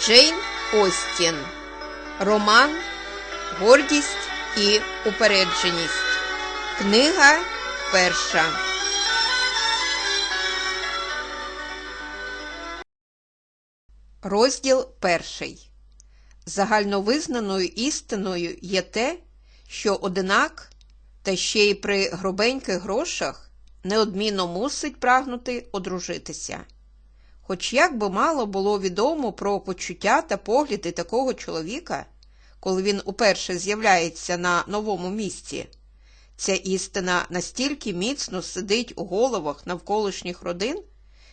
Джейн Остін. Роман Гордість і упередженість. Книга перша. Розділ перший. Загальновизнаною істиною є те, що одинак, та ще й при грубеньких грошах, неодмінно мусить прагнути одружитися. Хоч як би мало було відомо про почуття та погляди такого чоловіка, коли він уперше з'являється на новому місці, ця істина настільки міцно сидить у головах навколишніх родин,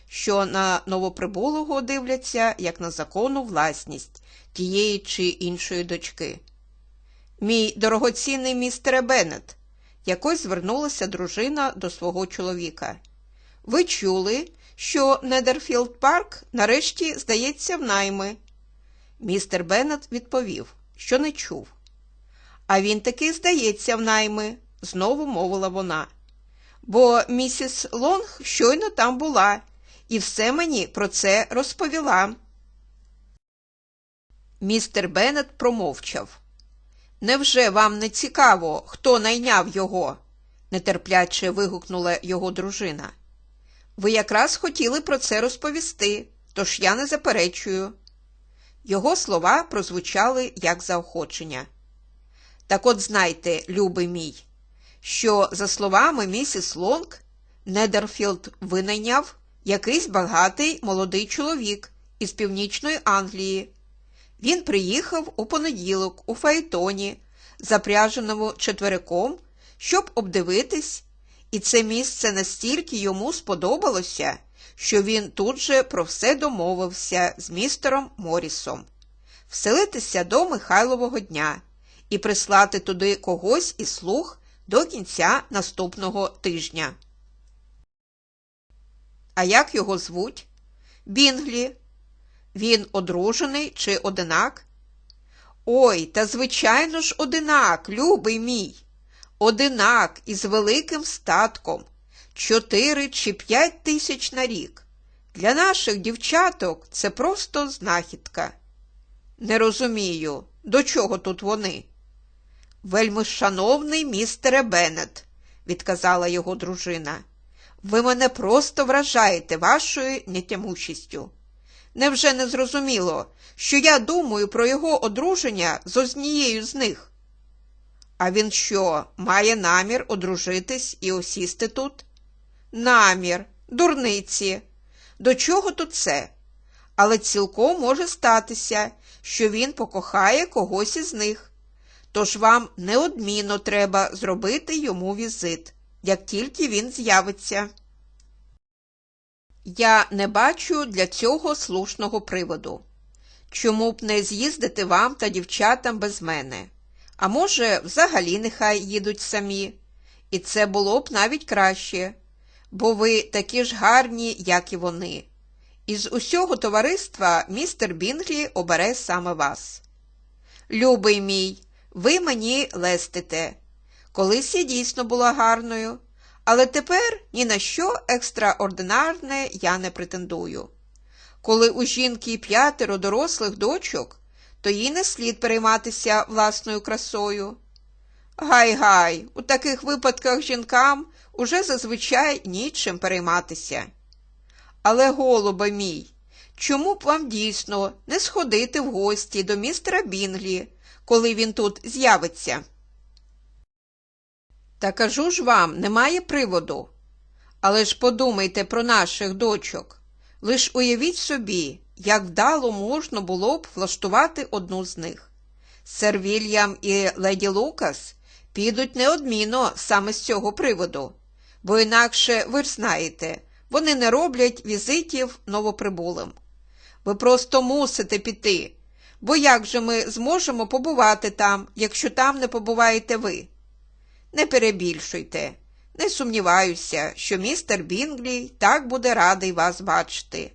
що на новоприбулого дивляться як на законну власність тієї чи іншої дочки. Мій дорогоцінний містере Беннет, якось звернулася дружина до свого чоловіка. Ви чули, що Недерфілд Парк нарешті здається в найми. Містер Беннет відповів, що не чув. А він таки здається в найми, знову мовила вона. Бо місіс Лонг щойно там була і все мені про це розповіла. Містер Беннет промовчав. Невже вам не цікаво, хто найняв його? нетерпляче вигукнула його дружина. Ви якраз хотіли про це розповісти, тож я не заперечую. Його слова прозвучали як заохочення. Так от знайте, любий мій, що, за словами місіс Лонг, Недерфілд винайняв якийсь багатий молодий чоловік із північної Англії. Він приїхав у понеділок у Фаетоні, запряженому четвериком, щоб обдивитись, і це місце настільки йому сподобалося, що він тут же про все домовився з містером Морісом, вселитися до Михайлового дня і прислати туди когось із слуг до кінця наступного тижня. А як його звуть? Бінглі. Він одружений чи одинак? Ой, та звичайно ж, одинак, любий мій. Одинак із великим статком чотири чи п'ять тисяч на рік. Для наших дівчаток це просто знахідка. Не розумію, до чого тут вони? Вельми шановний містере Беннет, відказала його дружина. Ви мене просто вражаєте вашою нетямучістю. Невже не зрозуміло, що я думаю про його одруження з однією з них? А він що, має намір одружитись і осісти тут? Намір, дурниці. До чого тут це? Але цілком може статися, що він покохає когось із них. Тож вам неодмінно треба зробити йому візит, як тільки він з'явиться. Я не бачу для цього слушного приводу. Чому б не з'їздити вам та дівчатам без мене? А може, взагалі нехай їдуть самі. І це було б навіть краще, бо ви такі ж гарні, як і вони. Із усього товариства містер Бінглі обере саме вас. Любий мій, ви мені лестите. Колись я дійсно була гарною, але тепер ні на що екстраординарне я не претендую. Коли у жінки п'ятеро дорослих дочок, то їй не слід перейматися власною красою. Гай-гай, у таких випадках жінкам уже зазвичай нічим перейматися. Але, голубе мій, чому б вам дійсно не сходити в гості до містера Бінглі, коли він тут з'явиться? Та кажу ж вам, немає приводу. Але ж подумайте про наших дочок. Лиш уявіть собі, як вдало можна було б влаштувати одну з них. Сер Вільям і леді Лукас підуть неодмінно саме з цього приводу, бо інакше, ви ж знаєте, вони не роблять візитів новоприбулим. Ви просто мусите піти, бо як же ми зможемо побувати там, якщо там не побуваєте ви? Не перебільшуйте. Не сумніваюся, що містер Бінглі так буде радий вас бачити.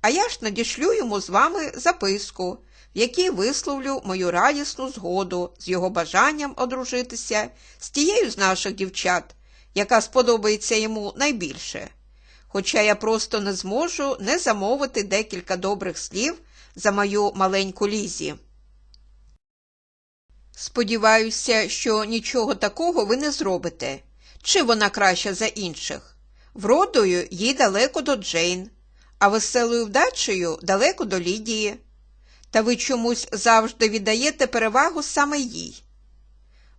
А я ж надішлю йому з вами записку, в якій висловлю мою радісну згоду з його бажанням одружитися з тією з наших дівчат, яка сподобається йому найбільше. Хоча я просто не зможу не замовити декілька добрих слів за мою маленьку лізі. Сподіваюся, що нічого такого ви не зробите. Чи вона краща за інших? Вродою їй далеко до Джейн, а веселою вдачею далеко до Лідії. Та ви чомусь завжди віддаєте перевагу саме їй.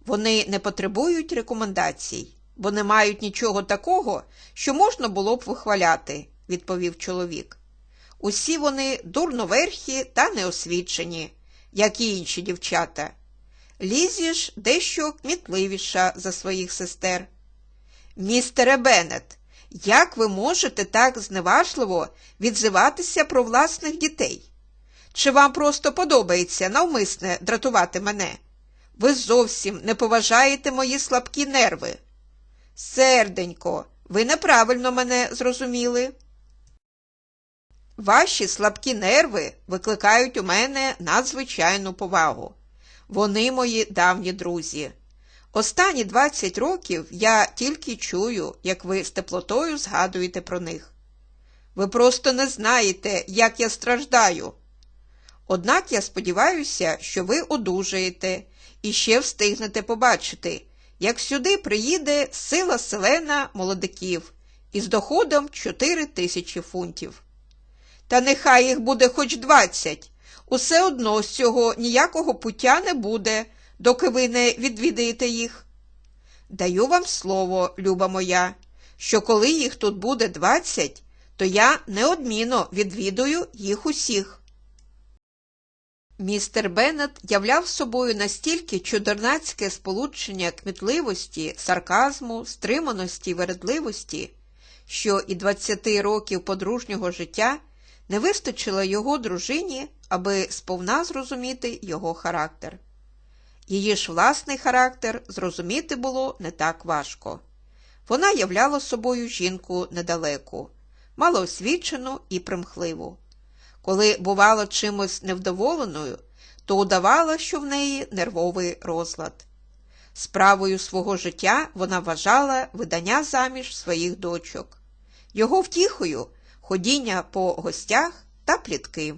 Вони не потребують рекомендацій, бо не мають нічого такого, що можна було б вихваляти, відповів чоловік. Усі вони дурноверхі та неосвічені, як і інші дівчата. Лізі ж дещо кмітливіша за своїх сестер. Містере Беннет, як ви можете так зневажливо відзиватися про власних дітей? Чи вам просто подобається навмисне дратувати мене? Ви зовсім не поважаєте мої слабкі нерви. Серденько, ви неправильно мене зрозуміли. Ваші слабкі нерви викликають у мене надзвичайну повагу. Вони мої давні друзі. Останні 20 років я тільки чую, як ви з теплотою згадуєте про них. Ви просто не знаєте, як я страждаю. Однак я сподіваюся, що ви одужаєте і ще встигнете побачити, як сюди приїде сила селена молодиків із доходом 4 тисячі фунтів. Та нехай їх буде хоч 20, усе одно з цього ніякого пуття не буде, доки ви не відвідаєте їх. Даю вам слово, люба моя, що коли їх тут буде 20, то я неодмінно відвідую їх усіх. Містер Беннет являв собою настільки чудернацьке сполучення кмітливості, сарказму, стриманості вередливості, що і 20 років подружнього життя не вистачило його дружині, аби сповна зрозуміти його характер. Її ж власний характер зрозуміти було не так важко. Вона являла собою жінку недалеку, малоосвічену і примхливу. Коли бувала чимось невдоволеною, то удавала, що в неї нервовий розлад. Справою свого життя вона вважала видання заміж своїх дочок, його втіхою ходіння по гостях та плітки.